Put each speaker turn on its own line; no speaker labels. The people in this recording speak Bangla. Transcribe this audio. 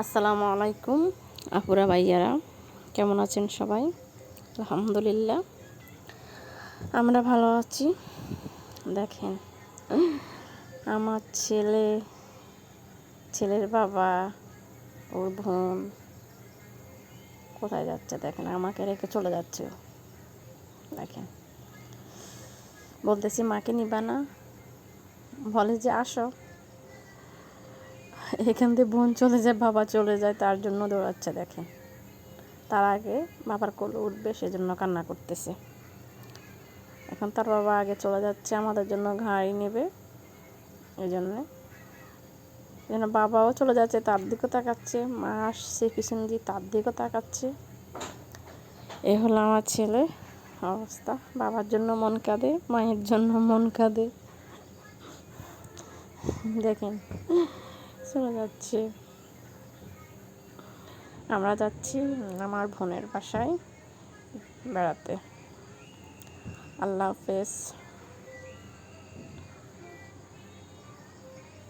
আসসালামু আলাইকুম আপুরা, ভাইয়ারা, কেমন আছেন সবাই? আলহামদুলিল্লাহ, আমরা ভালো আছি। দেখেন, আমার ছেলে, ছেলের বাবা, ওর বোন কোথায় যাচ্ছে দেখেন, আমাকে রেখে চলে যাচ্ছে। দেখেন, বলতেছি, মাকে নিবা না? বলে যে, আসো। এখান থেকে বোন চলে যায়, বাবা চলে যায়, তার জন্য দৌড়াচ্ছে, দেখেন। তার আগে বাবার কোলে উঠবে, সেজন্য কান্না করতেছে। এখন তার বাবা আগে চলে যাচ্ছে, আমাদের জন্য গাড়ি নেবে। এই জন্যে। যেন বাবাও চলে যাচ্ছে, তার দিকেও তাকাচ্ছে, মা আসছে পিছন দিয়ে, তার দিকেও তাকাচ্ছে। এ হলো আমার ছেলে অবস্থা। বাবার জন্য মন কাঁদে, মায়ের জন্য মন কাঁদে। দেখেন। চলে যাচ্ছি। আমরা যাচ্ছি আমার বোনের বাসায় বেড়াতে। আল্লাহ হাফেজ।